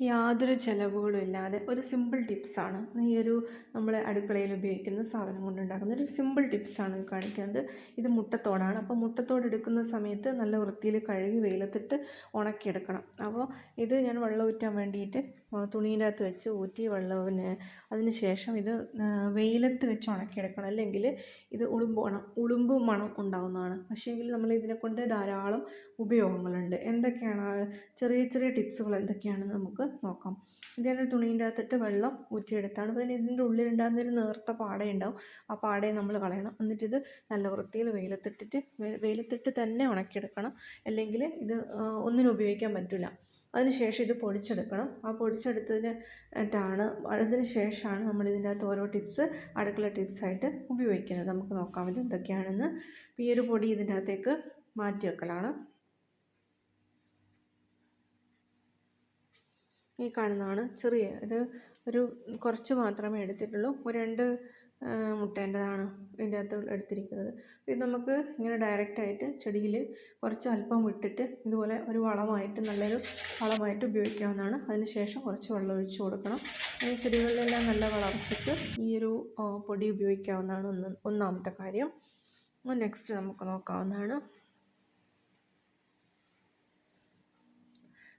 യാതൊരു ചിലവുകളും ഇല്ലാതെ ഒരു സിമ്പിൾ ടിപ്സാണ് ഈ ഒരു നമ്മൾ അടുക്കളയിൽ ഉപയോഗിക്കുന്ന സാധനം കൊണ്ടുണ്ടാക്കുന്ന ഒരു സിമ്പിൾ ടിപ്സാണ് കാണിക്കുന്നത്. ഇത് മുട്ടത്തോടാണ്. അപ്പോൾ മുട്ടത്തോട് എടുക്കുന്ന സമയത്ത് നല്ല വൃത്തിയിൽ കഴുകി വെയിലത്തിട്ട് ഉണക്കിയെടുക്കണം. അപ്പോൾ ഇത് ഞാൻ വെള്ളം ഊറ്റാൻ വേണ്ടിയിട്ട് തുണീന്റെ അകത്ത് വെച്ച് ഊറ്റി വെള്ളത്തിന് അതിന് ശേഷം ഇത് വെയിലത്ത് വെച്ച് ഉണക്കിയെടുക്കണം. അല്ലെങ്കിൽ ഇത് ഉളുമ്പ് മണം ഉളുമ്പ് മണം ഉണ്ടാകുന്നതാണ് പക്ഷേങ്കിൽ നമ്മൾ ഇതിനെക്കൊണ്ട് ധാരാളം ഉപയോഗങ്ങളുണ്ട്. എന്തൊക്കെയാണ് ചെറിയ ചെറിയ ടിപ്സുകൾ എന്തൊക്കെയാണെന്ന് നമുക്ക് നോക്കാം. ഇതേ തുണീന്റെ അകത്തിട്ട് വെള്ളം ഊറ്റിയെടുത്താണ്. പിന്നെ ഇതിന്റെ ഉള്ളിലുണ്ടാകുന്ന ഒരു നേർത്ത പാടയുണ്ടാവും ആ പാടയെ നമ്മൾ കളയണം. എന്നിട്ടിത് നല്ല വൃത്തിയിൽ വെയിലത്തിട്ടിട്ട് വെയിലത്തിട്ട് തന്നെ ഉണക്കിയെടുക്കണം. അല്ലെങ്കിൽ ഇത് ഒന്നിനും ഉപയോഗിക്കാൻ പറ്റില്ല. അതിന് ശേഷം ഇത് പൊടിച്ചെടുക്കണം. ആ പൊടിച്ചെടുത്തതിന് ട്ടാണ് അതിന് ശേഷമാണ് നമ്മൾ ഇതിന്റെ അകത്ത് ഓരോ ടിപ്സ് അടുക്കള ടിപ്സായിട്ട് ഉപയോഗിക്കുന്നത്. നമുക്ക് നോക്കാം ഇത് എന്തൊക്കെയാണെന്ന്. ഈ ഒരു പൊടി ഇതിന്റെ അകത്തേക്ക് മാറ്റി വെക്കലാണ്. ഈ കാണുന്നതാണ് ചെറിയ ഇത് ഒരു കുറച്ച് മാത്രമേ എടുത്തിട്ടുള്ളൂ. ഒരു രണ്ട് മുട്ടേന്റെതാണ് ഇതിന്റെ അകത്ത് എടുത്തിരിക്കുന്നത്. ഇത് നമുക്ക് ഇങ്ങനെ ഡയറക്റ്റായിട്ട് ചെടിയിൽ കുറച്ച് അല്പം വിട്ടിട്ട് ഇതുപോലെ ഒരു വളമായിട്ട് നല്ലൊരു വളമായിട്ട് ഉപയോഗിക്കാവുന്നതാണ്. അതിന് ശേഷം കുറച്ച് വെള്ളം ഒഴിച്ചു കൊടുക്കണം. ഈ ചെടികളിലെല്ലാം നല്ല വളർച്ചയ്ക്ക് ഈ ഒരു പൊടി ഉപയോഗിക്കാവുന്നതാണ് ഒന്ന് ഒന്നാമത്തെ കാര്യം. നെക്സ്റ്റ് നമുക്ക് നോക്കാവുന്നതാണ്.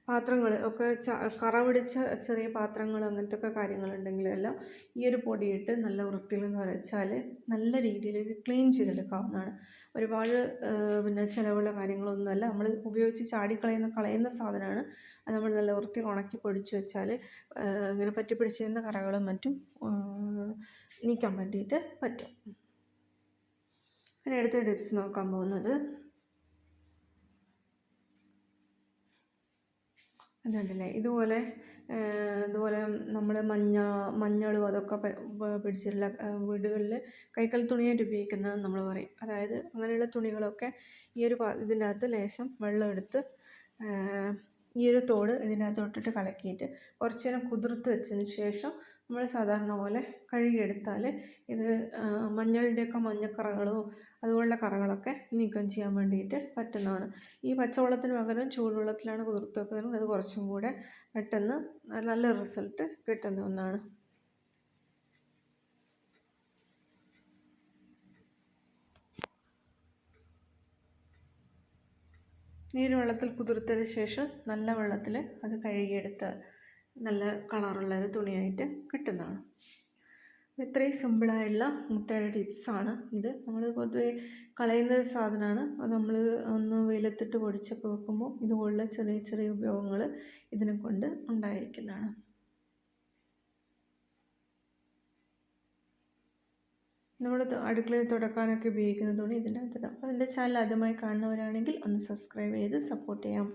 പാത്രങ്ങൾ ഒക്കെ കറ ചെറിയ പാത്രങ്ങൾ അങ്ങനത്തെ ഒക്കെ കാര്യങ്ങളുണ്ടെങ്കിലും എല്ലാം ഈ ഒരു പൊടിയിട്ട് നല്ല വൃത്തിയിൽ നിന്ന് വരച്ചാൽ നല്ല രീതിയിൽ ക്ലീൻ ചെയ്തെടുക്കാവുന്നതാണ്. ഒരുപാട് പിന്നെ ചിലവുള്ള കാര്യങ്ങളൊന്നുമല്ല. നമ്മൾ ഉപയോഗിച്ച് ചാടിക്കളയുന്ന കളയുന്ന സാധനമാണ്. അത് നമ്മൾ നല്ല വൃത്തി ഉണക്കി പൊടിച്ച് വെച്ചാൽ ഇങ്ങനെ പറ്റി പിടിച്ചിരുന്ന കറകളും മറ്റും നീക്കാൻ വേണ്ടിയിട്ട് പറ്റും. അങ്ങനെ അടുത്ത ടിപ്സ് നോക്കാൻ പോകുന്നത് അതുണ്ടല്ലേ ഇതുപോലെ അതുപോലെ നമ്മൾ മഞ്ഞ മഞ്ഞളും അതൊക്കെ പിടിച്ചിട്ടുള്ള വീടുകളിൽ കൈക്കൽ തുണിയായിട്ട് ഉപയോഗിക്കുന്നത് നമ്മൾ പറയും. അതായത് അങ്ങനെയുള്ള തുണികളൊക്കെ ഈ ഒരു ഇതിന്റെ അകത്ത് ലേശം വെള്ളം എടുത്ത് ഈ ഒരു തോട് ഇതിനകത്ത് ഇട്ടിട്ട് കലക്കിയിട്ട് കുറച്ച് നേരം കുതിർത്ത് വെച്ചതിന് ശേഷം നമ്മൾ സാധാരണ പോലെ കഴുകിയെടുത്താൽ ഇത് മഞ്ഞളിന്റെയൊക്കെ മഞ്ഞക്കറകളും അതുപോലുള്ള കറകളൊക്കെ നീക്കം ചെയ്യാൻ വേണ്ടിയിട്ട് പറ്റുന്നതാണ്. ഈ പച്ചവെള്ളത്തിന് പകരം ചൂടുവെള്ളത്തിലാണ് കുതിർത്ത് വെക്കുന്നത് അത് കുറച്ചും കൂടെ പെട്ടെന്ന് നല്ല റിസൾട്ട് കിട്ടുന്ന ഒന്നാണ്. നീര് വെള്ളത്തിൽ കുതിർത്തതിന് ശേഷം നല്ല വെള്ളത്തിൽ അത് കഴുകിയെടുത്ത് നല്ല കളറുള്ളൊരു തുണിയായിട്ട് കിട്ടുന്നതാണ്. ഇത്രയും സിമ്പിളായുള്ള മുട്ടയുടെ ടിപ്സാണ് ഇത്. നമ്മൾ പൊതുവേ കളയുന്ന ഒരു സാധനമാണ്. അത് നമ്മൾ ഒന്ന് വെയിലത്തിട്ട് പൊടിച്ചൊക്കെ വെക്കുമ്പോൾ ഇതുപോലുള്ള ചെറിയ ചെറിയ ഉപയോഗങ്ങൾ ഇതിനെ കൊണ്ട് ഉണ്ടായിരിക്കുന്നതാണ്. നമ്മൾ അടുക്കളയിൽ തുടക്കാനൊക്കെ ഉപയോഗിക്കുന്ന തുണി ഇതിന്റെ അതിന്റെ ചാനൽ ആദ്യമായി കാണുന്നവരാണെങ്കിൽ ഒന്ന് സബ്സ്ക്രൈബ് ചെയ്ത് സപ്പോർട്ട് ചെയ്യാം.